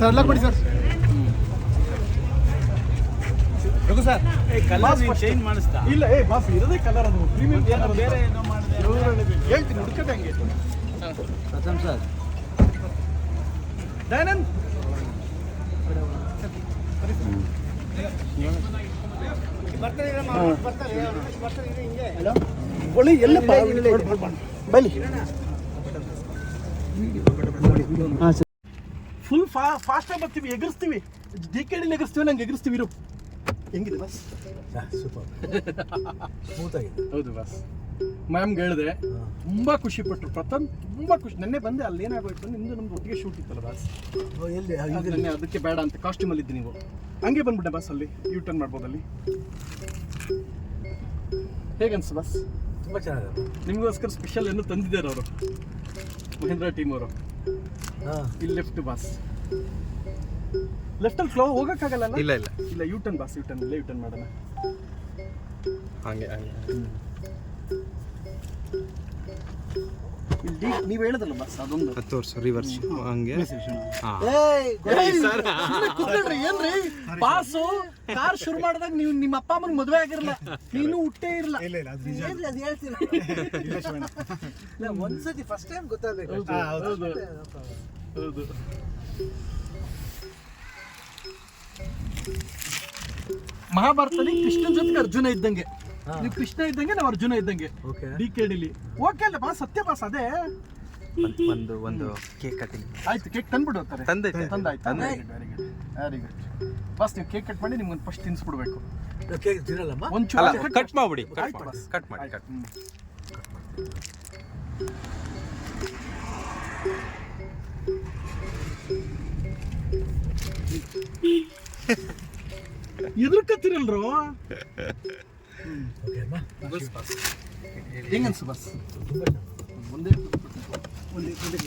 Sir ಅಲ್ಲ ಕೊಡಿ sir. Raghu sir. Change ಮಾಡಿಸ್ತಾ? ಇಲ್ಲ ಏ ಬಾಸ್ ಇರೋದೇ ಕಲರ್ ಅದು. ಪ್ರೀಮಿಯಂ ಏನೋ ಬೇರೆ ಏನೋ ಮಾಡಿದೆ. ಹೇಳ್ತೀನಿ ಹುಡುಕಟ್ಟೆ ಹಂಗೆ. ಪ್ರಥಮ್ ಸರ್. ದಯಾನಂದ್. ಒಳ್ಳೆ ಎಲ್ಲ ಬಲಿ ಫುಲ್ ಫಾ ಫಾಸ್ಟಾಗಿ ಬರ್ತೀವಿ ಎಗರಿಸ್ತೀವಿ. ಡಿ ಕೆ ಡಿಲಿ ಎಗರಿಸ್ತೀವಿ ನಂಗೆ ಎಗರಿಸ್ತೀವಿ ಇರು. ಹೆಂಗಿದೆ ಬಸ್ ಸ್ಮೂತ್ ಆಗಿದೆ. ಹೌದು ಬಸ್ ಮ್ಯಾಮ್ಗೆ ಹೇಳಿದೆ ತುಂಬಾ ಖುಷಿ ಪಟ್ಟರು ಪ್ರಥಮ್ ತುಂಬಾ ಖುಷಿ. ನೆನ್ನೆ ಬಂದೆ ಅಲ್ಲಿ ಏನಾಗೋಯ್ತು? ನಿಮ್ದು ನಮ್ದು ಒಟ್ಟಿಗೆ ಶೂಟ್ ಇತ್ತಲ್ಲ ಬಸ್ ಓ, ಎಲ್ಲಿ ನೆನ್ನೆ ಅದಕ್ಕೆ ಬೇಡ ಅಂತ ಕಾಸ್ಟ್ಯೂಮ್ ಅಲ್ಲಿ ಇದ್ದು ನೀವು. ಹಂಗೆ ಬಂದ್ಬಿಟ್ಟೆ ಬಸ್ ಅಲ್ಲಿ. ಯೂ ಟರ್ನ್ ಮಾಡ್ಬೋದು ಅಲ್ಲಿ. ಹೇಗನ್ಸು ಬಸ್ ತುಂಬಾ ಚೆನ್ನಾಗಿದೆ. ನಿಮಗೋಸ್ಕರ ಸ್ಪೆಷಲ್ ಏನು ತಂದಿದ್ದಾರೆ ಅವರು. ಮಹೇಂದ್ರ ಟೀಮ್ ಅವರು. ಇಲ್ಲಿ ಲೆಫ್ಟ್ ಬಾಸ್ ಲೆಫ್ಟ್ ಅಲ್ಲಿ ಫ್ಲೋ ಹೋಗಕ್ಕಾಗಲ್ಲ ಇಲ್ಲ ಇಲ್ಲ. ಇಲ್ಲ U turn boss U turn ಇಲ್ಲೇ ಯೂ ಟರ್ನ್ ಮಾಡೋಣ. ಹಂಗೆ ಹಂಗೆ. ಇಲ್ಲಿ ನೀವು ಹೇಳದಲ್ಲ ಬಸ್ ಅದೊಂದು. ಹತ್ತು ವರ್ಷ ರಿವರ್ಸ್ ಹಂಗೆ? ಏನ್ರಿ? ಪಾಸು ಕಾರ್ ಶುರು ಮಾಡಿದಾಗ ನೀವು ನಿಮ್ಮ ಅಪ್ಪ ಅಮ್ಮನ ಮದುವೆ ಆಗಿರಲ್ಲ ನೀನು ಹುಟ್ಟೇ ಇರಲ್ಲ. ಇಲ್ಲ ಇಲ್ಲ ಅದು ನಿಜ. ಏನ್ರಿ ಅದು ಹೇಳ್ತೀರಾ? ಇಲ್ಲ ಒಂದ್ಸತಿ ಫಸ್ಟ್ ಟೈಮ್ ಗೊತ್ತಾಗ್ಬೇಕು ಹೌದು ಹೌದು. ಹೌದು. ಮಹಾಭಾರತದಲ್ಲಿ ಕೃಷ್ಣ ಜೊತೆಗೆ ಅರ್ಜುನ ಇದ್ದಂಗೆ. ನೀವು ಕೃಷ್ಣ ಇದ್ದಂಗೆ ನಾವು ಅರ್ಜುನ ಇದ್ದಂಗೆ. ಓಕೆ. ಡಿ ಕೆ ಡಿಲಿ. ಓಕೆ ಅಲ್ಲ ಬಾ ಸತ್ಯ ಬಾಸ್ ಅದೇ. ಒಂದು ಒಂದು ಕೇಕ್ ಕಟಿಂಗ್ ಆಯ್ತು ಕೇಕ್ ತಂದ್ಬಿಡು ಅಂತಾರೆ. ತಂದೈತೆ. ತಂದಾಯ್ತು. Good very good very good boss ನೀವು ಕೇಕ್ ಕಟ್ ಮಾಡಿ ನಿಮ್ಗೆ ಫಸ್ಟ್ ತಿನ್ಸ್ಬಿಡ್ಬೇಕು. ಕೇಕ್ ತಿನ್ನಲ್ಲಮ್ಮ? ಅಲ್ಲ ಕಟ್ ಮಾಡ್ಬಿಡಿ ಕಟ್ ಮಾಡಿ ಕಟ್ ಮಾಡಿ ಕಟ್. ಎದುರ್ಕತ್ತಿರಲ್ರು ಓಕೆ ಅಮ್ಮ ಹೆಂಗನ್ಸು ಬಸ್ ಒಂದೇ ಒಂದೇ ಒಂದೇ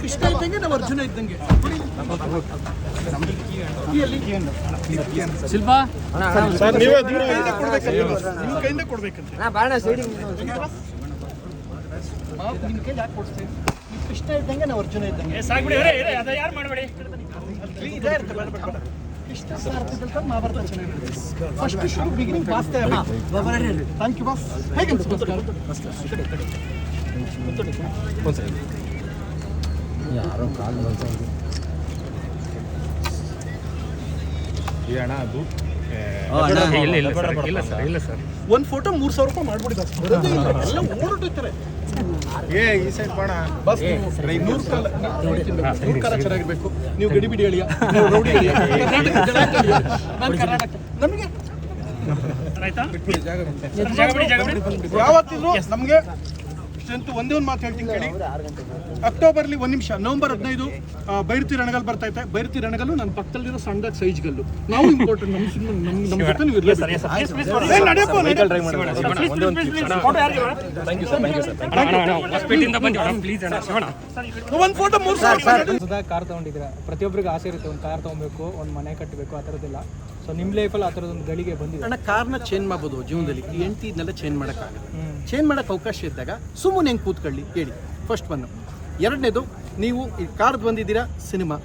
ಕೃಷ್ಣ ಇದ್ದಂಗೆ ನಾವು ಅರ್ಜುನ ಇದ್ದಂಗೆ ಶಿಲ್ಪಾ ಸರ್ ನೀವೇ ಕೈಯಿಂದ ಕೊಡ್ಬೇಕಂತೆ. ನಿಮ್ಮ ಕೈಲಿ ಯಾಕೆ ಕೊಡ್ತೀವಿ ನೀವು ಕೃಷ್ಣ ಇದ್ದಂಗೆ ನಾವು ಅರ್ಜುನ ಇದ್ದಂಗೆ ಸಾಕ್ಬಿಡಿ ಇರುತ್ತೆ, ಬೇಡ, ಬೇಡ, ಬೇಡ. ಕೃಷ್ಣ ಸಾರ್ಥಕದಲ್ಲಿ ಮಹಾಭಾರತ ಚೆನ್ನಾಗಿರುತ್ತೆ ಫಸ್ಟ್ ಶುರು ಬಿಗಿನಿಂಗ್ ಬಾಸ್ತೆ ಥ್ಯಾಂಕ್ ಯು ಬಾಸ್ ಹೇಗೆ ಅನ್ಸ್ಬೋದು ಒಂದು ಫೋಟೋ ಮೂರು ಸಾವಿರ ರೂಪಾಯಿ ಮಾಡ್ಬಿಡಿ ಬಸ್ ಬರೋದೇ ಇಲ್ಲ. ಎಲ್ಲ ಓಡೋಟಿರ್ತಾರೆ ಏ ಈ ಸೈಡ್ ಬಾಣ. ಬಸ್ ನೂರು ಕಾಲ ನೂರು ಕಾಲ ಚೆನ್ನಾಗಿರ್ಬೇಕು. ನೀವು ಗಡಿ ಬಿಡಿ ಹೇಳಿಯ ನೀವು ರೌಡಿ ಹೇಳಿಯ ನಮಗೆ ಯಾವತ್ತಿದ್ರು ನಮಗೆ ಸ್ಟ್ರೆಂತ್ ಒಂದೇ ಒಂದು ಮಾತು ಹೇಳ್ತೀನಿ ಕೇಳಿ. ಅಕ್ಟೋಬರ್ಲಿ ಒಂದು ನಿಮಿಷ ನವೆಂಬರ್ ಹದಿನೈದು ಬೈರ್ತಿ ಬೈರತಿ ರಣಗಲ್ ಬರ್ತೈತೆ ಬೈರ್ತಿ ರಣಗಲ್ಲು ನನ್ನ ಪಕ್ಕದಲ್ಲಿರೋ ಸಣ್ಣ ಸೈಜ್ ಗಲ್ಲು ನಾವು ಇಂಪಾರ್ಟೆಂಟ್ ನಮ್ಮ ಸಿನಿಮಾ ನಮ್ಮ ನಮ್ಮ ಜೊತೆ ನೀವು ನಡೆ. ಒಂದು ಫೋಟೋ ಮೂರು ಸಾವಿರ ಸುಧಾ ಕಾರ್ ತಗೊಂಡಿದ್ರೆ ಪ್ರತಿಯೊಬ್ಬರಿಗೂ ಆಸೆ ಇರುತ್ತೆ ಒಂದು ಕಾರ್ ತಗೊಬೇಕು ಒಂದು ಮನೆ ಕಟ್ಟಬೇಕು ಆ ಥರದ್ದೆಲ್ಲ. ಸೊ ನಿಮ್ಮ ಲೈಫಲ್ಲಿ ಆ ಥರದೊಂದು ಗಳಿಗೆ ಬಂದಿದೆ. ಅಣ್ಣ ಕಾರ್ನ ಚೇಂಜ್ ಮಾಡ್ಬೋದು ಜೀವನದಲ್ಲಿ. ಎಂಟಿ ಹೆಂಡತಿ ಇದನ್ನೆಲ್ಲ ಚೇಂಜ್ ಮಾಡೋಕ್ಕಾಗಲ್ಲ. ಚೇಂಜ್ ಮಾಡೋಕ್ಕೆ ಅವಕಾಶ ಇದ್ದಾಗ ಸುಮ್ಮನೆ ಹೆಂಗೆ ಕೂತ್ಕೊಳ್ಳಿ ಹೇಳಿ. ಫಸ್ಟ್ ಬಂದು ಎರಡನೇದು ನೀವು ಈ ಕಾರ್ದು ಬಂದಿದ್ದೀರಾ? ಸಿನಿಮಾ.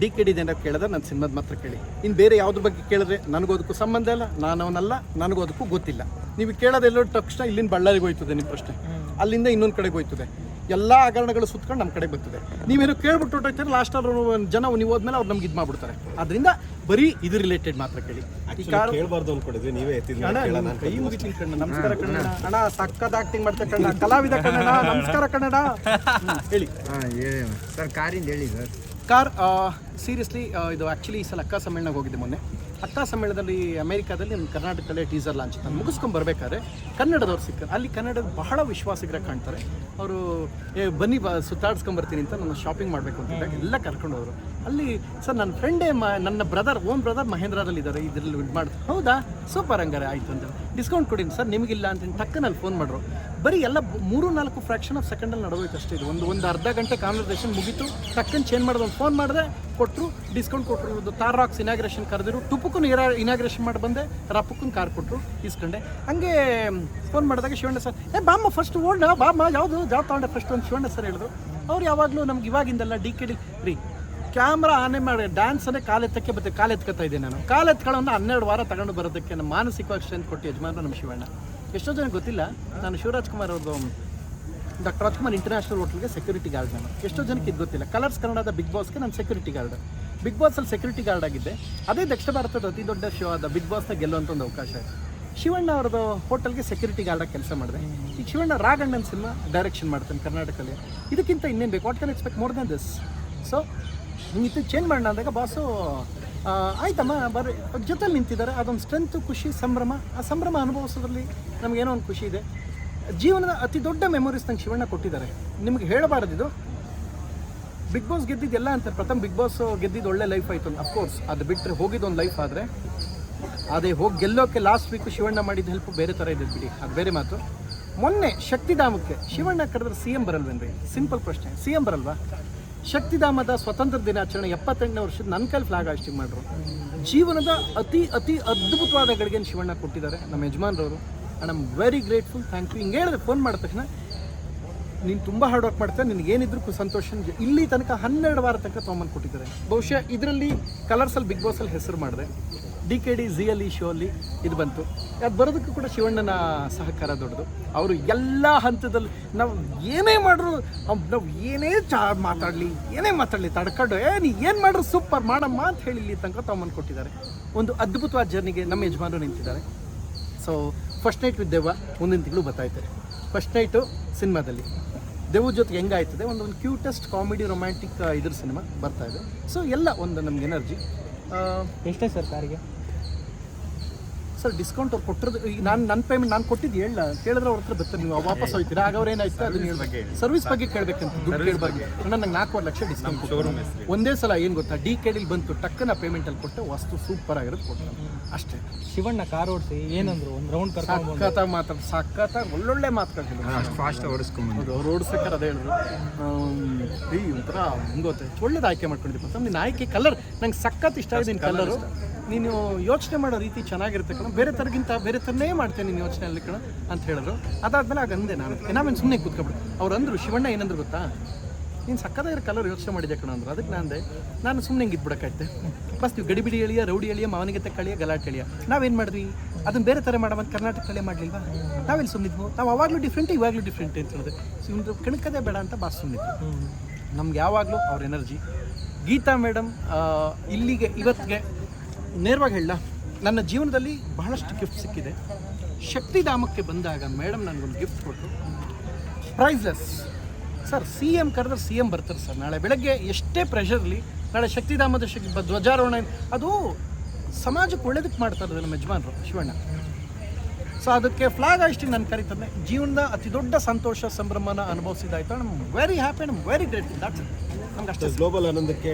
ಡಿ ಕೆ ಡಿ ಜನರ ಕೇಳಿದ್ರೆ ನನ್ನ ಸಿನಿಮಾದ ಮಾತ್ರ ಕೇಳಿ. ಇನ್ನು ಬೇರೆ ಯಾವುದ್ರ ಬಗ್ಗೆ ಕೇಳಿದ್ರೆ ನನಗೋದಕ್ಕೂ ಸಂಬಂಧ ಇಲ್ಲ ನಾನು ಅವನಲ್ಲ ನನಗೋದಕ್ಕೂ ಗೊತ್ತಿಲ್ಲ. ನೀವು ಕೇಳೋದೆಲ್ಲೋ ತಕ್ಷಣ ಇಲ್ಲಿಂದ ಬಳ್ಳಾರಿಗೆ ಹೋಯ್ತದೆ ನಿಮ್ಮ ಪ್ರಶ್ನೆ. ಅಲ್ಲಿಂದ ಇನ್ನೊಂದು ಕಡೆಗೆ ಹೋಯ್ತದೆ. ಎಲ್ಲ ಹಗರಣಗಳು ಸುತ್ಕೊಂಡು ನಮ್ಮ ಕಡೆ ಬರ್ತದೆ. ನೀವೇನು ಕೇಳ್ಬಿಟ್ಟು ಹೊರಟೋಗ್ತಾರೆ ಲಾಸ್ಟ್ ಅವರು ಜನ ನೀವು ಹೋದ್ಮೇಲೆ ಅವ್ರು ನಮ್ಗೆ ಇದು ಮಾಡ್ಬಿಡ್ತಾರೆ. ಅದರಿಂದ ಬರೀ ಇದು ರಿಲೇಟೆಡ್ ಮಾತ್ರ ಕೇಳಿ. ಕೇಳಬಾರ್ದು ಅನ್ಕೊಂಡಿದ್ವಿ ನೀವೇ ಕೈ ಮುಗಿತೀನಿ ಕಣ್ಣ ನಮಸ್ಕಾರ ಕನ್ನಡ ಅಣ್ಣ ಸಕ್ಕದ ಆಕ್ಟಿಂಗ್ ಮಾಡ್ತಾ ಕಣ್ಣ ಕಲಾವಿದ ಕನ್ನಡ ನಮಸ್ಕಾರ ಕನ್ನಡ ಹೇಳಿ. ಸರ್ ಕಾರಿಂದ ಹೇಳಿ ಸರ್. ಕಾರ್ ಸೀರಿಯಸ್ಲಿ ಇದು ಆಕ್ಚುಲಿ ಈ ಸಲ ಅಕ್ಕ ಸಮ್ಮೇಳನಕ್ಕೆ ಹೋಗಿದ್ದೆ ಮೊನ್ನೆ. ಅಕ್ಕ ಸಮ್ಮೇಳನದಲ್ಲಿ ಅಮೆರಿಕಾದಲ್ಲಿ ನಮ್ಮ ಕರ್ನಾಟಕದಲ್ಲೇ ಟೀಸರ್ ಲಾಂಚ್ ನಾನು ಮುಗಿಸ್ಕೊಂಡು ಬರಬೇಕಾದ್ರೆ ಕನ್ನಡದವ್ರು ಸಿಕ್ಕರು ಅಲ್ಲಿ ಕನ್ನಡದ ಬಹಳ ವಿಶ್ವಾಸಿಗರ ಕಾಣ್ತಾರೆ. ಅವರು, ಏ, ಬನ್ನಿ ಬ ಸುತ್ತಾಡ್ಸ್ಕೊಂಬರ್ತೀನಿ ಅಂತ ನಾನು ಶಾಪಿಂಗ್ ಮಾಡಬೇಕು ಅಂತ ಎಲ್ಲ ಕರ್ಕೊಂಡು ಹೋದ್ರು ಅಲ್ಲಿ ಸರ್ ನನ್ನ ಫ್ರೆಂಡೇ ಮ, ನನ್ನ ಬ್ರದರ್ ಓನ್ ಬ್ರದರ್ ಮಹೇಂದ್ರದಲ್ಲಿ ಇದ್ದಾರೆ ಇದರಲ್ಲಿ ಇದು ಮಾಡಿ ಹೌದಾ? ಸೂಪರ್ ಹಂಗಾರೆ, ಆಯಿತು ಅಂತ. ಡಿಸ್ಕೌಂಟ್ ಕೊಡಿ ಸರ್, ನಿಮಗಿಲ್ಲ ಅಂತ ಟಕ್ಕನಲ್ಲಿ ಫೋನ್ ಮಾಡ್ರು. ಬರೀ ಎಲ್ಲ ಮೂರು ನಾಲ್ಕು ಫ್ರಾಕ್ಷನ್ ಆಫ್ ಸೆಕೆಂಡಲ್ಲಿ ನಡೆದೋಯ್ತು ಅಷ್ಟೇ ಇದು. ಒಂದು ಒಂದು ಅರ್ಧ ಗಂಟೆ ಕಾನ್ವರ್ಸೇಷನ್ ಮುಗೀತು. ಟಕ್ಕನ್ ಚೇಂಜ್ ಮಾಡಿದ್ರು ಒಂದು ಫೋನ್ ಮಾಡಿದೆ ಕೊಟ್ಟರು ಡಿಸ್ಕೌಂಟ್ ಕೊಟ್ಟರು ಒಂದು ತಾರ್ ರಾಕ್ಸ್ ಇನಾಗ್ರೇಷನ್ ಕರೆದಿರು. ಟುಪ್ಪಕ್ಕೂ ಇರಾ ಇನಾಗ್ರೇಷನ್ ಮಾಡಿ ಬಂದೆ ರಪ್ಪಕ್ಕೂ ಕಾರ್ ಕೊಟ್ಟರು ಇಸ್ಕೊಂಡೆ ಹಂಗೆ ಫೋನ್ ಮಾಡಿದಾಗ ಶಿವಣ್ಣ ಸರ್, ಏ ಬಾಮ್ಮ ಫಸ್ಟ್ ಓಲ್ಡ್ ಬಾಮ್ಮ, ಯಾವುದು? ಜಾಬ್ ತೊಗೊಂಡೆ ಫಸ್ಟ್ ಒಂದು ಶಿವಣ್ಣ ಸರ್ ಹೇಳಿದ್ರು. ಅವ್ರು ಯಾವಾಗಲೂ ನಮ್ಗೆ ಇವಾಗಿಂದಲ್ಲ ಡಿ ಕೆ ಡಿ ರೀ ಕ್ಯಾಮ್ರಾ ಆನೆ ಮಾಡಿ ಡ್ಯಾನ್ಸನ್ನೇ ಕಾಲೆತ್ತಕ್ಕೆ ಬತ್ತೆ ಕಾಲೆತ್ಕೊತಾ ಇದ್ದೀನಿ ನಾನು. ಕಾಲ ಒಂದು ಹನ್ನೆರಡು ವಾರ ತಗೊಂಡು ಬರೋದಕ್ಕೆ ನಮ್ಮ ಮಾನಸಿಕವಾಗಿ ಸ್ಟ್ರೆಂತ್ ಕೊಟ್ಟು ಯಜಮಾನರು ನಮ್ಮ ಶಿವಣ್ಣ. ಎಷ್ಟೋ ಜನ ಗೊತ್ತಿಲ್ಲ, ನಾನು ಶಿವರಾಜ್ ಕುಮಾರ್ ಅವ್ರದ್ದು ಡಾಕ್ಟರ್ ರಾಜ್ಕುಮಾರ್ ಇಂಟರ್ನ್ಯಾಷನಲ್ ಹೋಟ್ಲಿಗೆ ಸೆಕ್ಯೂರಿಟಿ ಗಾರ್ಡ್ ನಾನು. ಎಷ್ಟೋ ಜನಕ್ಕೆ ಇದು ಗೊತ್ತಿಲ್ಲ. ಕಲರ್ಸ್ ಕನ್ನಡದ ಬಿಗ್ ಬಾಸ್ಗೆ ನಾನು ಸೆಕ್ಯೂರಿಟಿ ಗಾರ್ಡ್ ಬಿಗ್ ಬಾಸಲ್ಲಿ ಸೆಕ್ಯೂರಿಟಿ ಗಾರ್ಡ್ ಆಗಿದ್ದೆ. ಅದೇ ದಕ್ಷಿಣ ಭಾರತದ ಅತಿ ದೊಡ್ಡ ಶೋ ಆದ ಬಿಗ್ ಬಾಸ್ನ ಗೆಲ್ಲುವಂಥ ಒಂದು ಅವಕಾಶ ಇದೆ ಶಿವಣ್ಣ ಅವ್ರದ್ದು ಹೋಟೆಲ್ಗೆ ಸೆಕ್ಯೂರಿಟಿ ಗಾರ್ಡಾಗಿ ಕೆಲಸ ಮಾಡಿದೆ. ಈಗ ಶಿವಣ್ಣ ರಾಗಣ್ಣನ ಸಿನಿಮಾ ಡೈರೆಕ್ಷನ್ ಮಾಡ್ತಾನೆ ಕರ್ನಾಟಕದಲ್ಲಿ. ಇದಕ್ಕಿಂತ ಇನ್ನೇನು ಬೇಕು? What can expect more than this so ಹಿಂಗಿತ್ತು change ಮಾಡೋಣ ಅಂದಾಗ ಬಾಸು ಆಯ್ತಮ್ಮ ಬರ್ರಿ ಜೊತೆಲಿ ನಿಂತಿದ್ದಾರೆ. ಅದೊಂದು ಸ್ಟ್ರೆಂತು ಖುಷಿ, ಸಂಭ್ರಮ. ಆ ಸಂಭ್ರಮ ಅನುಭವಿಸೋದ್ರಲ್ಲಿ ನಮಗೇನೋ ಒಂದು ಖುಷಿ ಇದೆ. ಜೀವನದ ಅತಿ ದೊಡ್ಡ ಮೆಮೊರೀಸ್ ನಂಗೆ ಶಿವಣ್ಣ ಕೊಟ್ಟಿದ್ದಾರೆ. ನಿಮ್ಗೆ ಹೇಳಬಾರ್ದಿದು ಬಿಗ್ ಬಾಸ್ ಗೆದ್ದಿದ್ದೆಲ್ಲ ಅಂತಾರೆ ಪ್ರಥಮ ಬಿಗ್ ಬಾಸ್ ಗೆದ್ದಿದ್ದು ಒಳ್ಳೆ ಲೈಫ್ ಆಯಿತು. ಅಫ್ಕೋರ್ಸ್ ಅದು ಬಿಟ್ಟರೆ ಹೋಗಿದ್ದೊಂದು ಲೈಫ್ ಆದರೆ, ಅದೇ ಹೋಗಿ ಗೆಲ್ಲೋಕ್ಕೆ ಲಾಸ್ಟ್ ವೀಕ್ ಶಿವಣ್ಣ ಮಾಡಿದ ಹೆಲ್ಪ್ ಬೇರೆ ಥರ ಇದೆ ಬಿಡಿ. ಅದು ಬೇರೆ ಮಾತು. ಮೊನ್ನೆ ಶಕ್ತಿಧಾಮಕ್ಕೆ ಶಿವಣ್ಣ ಕರೆದ್ರೆ ಸಿ ಎಂ ಬರಲ್ವೇನ್ರಿ? ಸಿಂಪಲ್ ಪ್ರಶ್ನೆ. ಸಿ ಎಂ ಬರಲ್ವಾ? ಶಕ್ತಿಧಾಮದ ಸ್ವತಂತ್ರ ದಿನಾಚರಣೆ ಎಪ್ಪತ್ತೆಂಟನೇ ವರ್ಷದ ನನ್ನ ಕೈಲಿ ಫ್ಲಾಗ್ ಹಾಸ್ಟಿಂಗ್ ಮಾಡಿದ್ರು ಜೀವನದ ಅತಿ ಅತಿ ಅದ್ಭುತವಾದ ಗಳಿಗೆ ಶಿವಣ್ಣ ಕೊಟ್ಟಿದ್ದಾರೆ. ನಮ್ಮ ಯಜಮಾನ್ರವರು. And I'm very grateful thank you ಹಿಂಗೆ ಹೇಳಿದ್ರೆ ಫೋನ್ ಮಾಡಿದ ತಕ್ಷಣ, ನೀನು ತುಂಬ ಹಾರ್ಡ್ ವರ್ಕ್ ಮಾಡ್ತಾ ನಿನಗೆ ಏನಿದ್ರು ಸಂತೋಷ. ಇಲ್ಲಿ ತನಕ ಹನ್ನೆರಡು ವಾರ ತನಕ ತೊಗೊಂಬಂದು ಕೊಟ್ಟಿದ್ದಾರೆ. ಬಹುಶಃ ಇದರಲ್ಲಿ ಕಲರ್ಸಲ್ಲಿ ಬಿಗ್ ಬಾಸಲ್ಲಿ ಹೆಸರು ಮಾಡಿದೆ. ಡಿ ಕೆ ಡಿ ಜಿ ಅಲ್ಲಿ ಶೋ ಅಲ್ಲಿ ಇದು ಬಂತು. ಅದು ಬರೋದಕ್ಕೂ ಕೂಡ ಶಿವಣ್ಣನ ಸಹಕಾರ ದೊಡ್ಡದು. ಅವರು ಎಲ್ಲ ಹಂತದಲ್ಲಿ ನಾವು ಏನೇ ಅವ್- ನಾವು ಏನೇ ಚಾ ಮಾತಾಡಲಿ, ಏನೇ ಮಾತಾಡಲಿ, ತಡ್ಕೊಂಡು, ಏ, ನೀ ಏನು ಮಾಡ್ರು, ಸೂಪರ್, ಮಾಡಮ್ಮ ಅಂತ ಹೇಳಿ ಇಲ್ಲಿ ತನಕ ತಮ್ಮನ್ನು ಕೊಟ್ಟಿದ್ದಾರೆ. ಒಂದು ಅದ್ಭುತವಾದ ಜರ್ನಿಗೆ ನಮ್ಮ ಯಜಮಾನರು ನಿಂತಿದ್ದಾರೆ. ಸೊ ಫಸ್ಟ್ ನೈಟ್ ವಿತ್ ದೆವ್ವ, ಮುಂದಿನ ತಿಂಗಳು ಬರ್ತಾಯಿದ್ದಾರೆ ಫಸ್ಟ್ ನೈಟು ಸಿನಿಮಾದಲ್ಲಿ. ದೇವ್ ಜೊತೆಗೆ ಹೆಂಗಾಯ್ತದೆ? ಒಂದು ಒಂದು ಕ್ಯೂಟೆಸ್ಟ್ ಕಾಮಿಡಿ ರೊಮ್ಯಾಂಟಿಕ್ ಇದ್ರ ಸಿನಿಮಾ ಬರ್ತಾ ಇದೆ. ಸೊ ಎಲ್ಲ ಒಂದು ನಮ್ಗೆ ಎನರ್ಜಿ ಎಷ್ಟೇ ಸರ್ ಕಾರಿಗೆ ಸರ್ ಡಿಸ್ಕೌಂಟ್ ಅವ್ರು ಕೊಟ್ಟಿರೋದು ಈಗ ನಾನು ನನ್ನ ಪೇಮೆಂಟ್ ನಾನು ಕೊಟ್ಟಿದ್ದು ಹೇಳ ಕೇಳಿದ್ರೆ ಅವ್ರ ಹತ್ರ ಬರ್ತಾರೆ ನೀವು ವಾಪಸ್ ಹೋಗ್ತೀರಾ ಆಗ ಅವ್ರು ಏನಾಯ್ತು? ಅದನ್ನ ಹೇಳ್ಬೇಕು. ಸರ್ವಿಸ್ ಬಗ್ಗೆ ಕೇಳಬೇಕಂತ ದುಡ್ಡು ಕೇಳಬಾರ್ದು. ಅಣ್ಣ ನಂಗೆ ನಾಲ್ಕುವರೆ ಲಕ್ಷ ಡಿಸ್ಕೌಂಟ್ ಕೊಟ್ಟು ಒಂದೇ ಸಲ ಏನು ಗೊತ್ತಾ? ಡಿ ಕೆ ಡಿಲಿ ಬಂತು ಟಕ್ಕನ ಪೇಮೆಂಟಲ್ಲಿ ಕೊಟ್ಟು ವಸ್ತು ಸೂಪರ್ ಆಗಿರೋದು ಕೊಟ್ಟು ಅಷ್ಟೇ. ಶಿವಣ್ಣ ಕಾರ್ ಓಡಿಸಿ ಏನಂದ್ರು? ಒಂದು ರೌಂಡ್ ಸಖತ್ತ ಮಾತಾಡಿ ಸಖತ್ತಾಗಿ ಒಳ್ಳೊಳ್ಳೆ ಮಾತುಗಳು ಹೇಳಿದ್ರು ಫಾಸ್ಟ್ ಓಡಿಸ್ಕೊಂಡು ಅವ್ರು ಓಡಿಸ್ಬೇಕಾದ್ರೆ ಅದೇ ಹೇಳಿದ್ರು. ಈ ಒಂಥರ ಹಿಂಗೋತೆ ಒಳ್ಳೇದು ಆಯ್ಕೆ ಮಾಡ್ಕೊಂಡಿದ್ದೀವಿ ಮತ್ತೆ ನಿನ್ನ ಆಯ್ಕೆ ಕಲರ್ ನಂಗೆ ಸಖತ್ ಇಷ್ಟ ಆಗಿದೆ ನಿನ್ನ ಕಲರು ನೀನು ಯೋಚನೆ ಮಾಡೋ ರೀತಿ ಚೆನ್ನಾಗಿರುತ್ತೆ ಕಣ. ಬೇರೆ ಥರಗಿಂತ ಬೇರೆ ಥರನೇ ಮಾಡ್ತೇನೆ ನೀನು ಯೋಚನೆಯಲ್ಲಿ ಕಣ ಅಂತ ಹೇಳಿದ್ರು. ಅದಾದ್ಮೇಲೆ ಆಗ ಅಂದೆ ನಾನು. ನಾವೇನು ಸುಮ್ಮನೆ ಕೂತ್ಕೊಬಿಡು. ಅವ್ರು ಅಂದರು, ಶಿವಣ್ಣ ಏನಂದ್ರು ಗೊತ್ತಾ? ನೀನು ಸಕ್ಕದಾಗಿರೋ ಕಲರ್ ಯೋಚನೆ ಮಾಡಿದೆ ಕಣ ಅಂದ್ರು. ಅದಕ್ಕೆ ನಾನು ಅಂದೆ, ನಾನು ಸುಮ್ಮನೆ ಹಿಂಗೆ ಇದ್ಬಿಡಕ್ಕಾಯ್ತೆ. ಬಸ್ ನೀವು ಗಡಿಬಿಡಿ ಎಳಿಯ, ರೌಡಿ ಎಳಿಯ, ಮಾವನಿಗೆ ತಕ್ಕಳಿಯ ಗಲಾಟೆ ಎಳಿಯ. ನಾವೇನು ಮಾಡಿದ್ವಿ? ಅದನ್ನ ಬೇರೆ ಥರ ಮಾಡೋ ಕರ್ನಾಟಕ ಕಲೆ ಮಾಡಲಿಲ್ವಾ? ನಾವೆಲ್ಲಿ ಸುಮ್ಮನಿದ್ವು ನಾವು ಅವಾಗಲೂ ಡಿಫ್ರೆಂಟ್ ಇವಾಗಲೂ ಡಿಫ್ರೆಂಟ್ ಅಂತ ಹೇಳಿದೆ. ಸುಮ್ಮನೆ ಕಣಕದೇ ಬೇಡ ಅಂತ ಬಾಸ್ ಸುಮ್ಮನಿದ್ವಿ ನಮ್ಗೆ ಯಾವಾಗಲೂ ಅವ್ರ ಎನರ್ಜಿ ಗೀತಾ ಮೇಡಮ್ ಇಲ್ಲಿಗೆ ಇವತ್ತಿಗೆ ನೇರವಾಗಿ ಹೇಳ, ನನ್ನ ಜೀವನದಲ್ಲಿ ಬಹಳಷ್ಟು ಗಿಫ್ಟ್ ಸಿಕ್ಕಿದೆ. ಶಕ್ತಿಧಾಮಕ್ಕೆ ಬಂದಾಗ ಮೇಡಮ್ ನನಗೊಂದು ಗಿಫ್ಟ್ ಕೊಟ್ಟರು ಪ್ರೈಸ್ಲೆಸ್ ಸರ್ ಸಿ ಎಂ ಕರೆದ್ರೆ ಸಿ ಎಂ ಬರ್ತಾರೆ ಸರ್ ನಾಳೆ ಬೆಳಗ್ಗೆ ಎಷ್ಟೇ ಪ್ರೆಷರ್ಲಿ ನಾಳೆ ಶಕ್ತಿಧಾಮದ ಶಕ್ ಧ್ವಜಾರೋಹಣ ಅದು ಸಮಾಜಕ್ಕೆ ಒಳ್ಳೇದಕ್ಕೆ ಮಾಡ್ತಾರೆ ನಮ್ಮ ಯಜಮಾನರು, ಶಿವಣ್ಣ. ಸೊ ಅದಕ್ಕೆ ಫ್ಲಾಗ್ ಅಷ್ಟು ನಾನು ಕರಿತಾನೆ ಜೀವನದ ಅತಿ ದೊಡ್ಡ ಸಂತೋಷ, ಸಂಭ್ರಮನ ಅನುಭವಿಸಿದಾಯ್ತು ನಮ್ಮ ವೆರಿ ಹ್ಯಾಪಿ ನಮ್ಮ ವೆರಿ ಗ್ರೇಟ್ ದಾಟ್ಸ್ ನಮ್ಗೆ ಅಷ್ಟೇ ಗ್ಲೋಬಲ್ ಆನಂದಕ್ಕೆ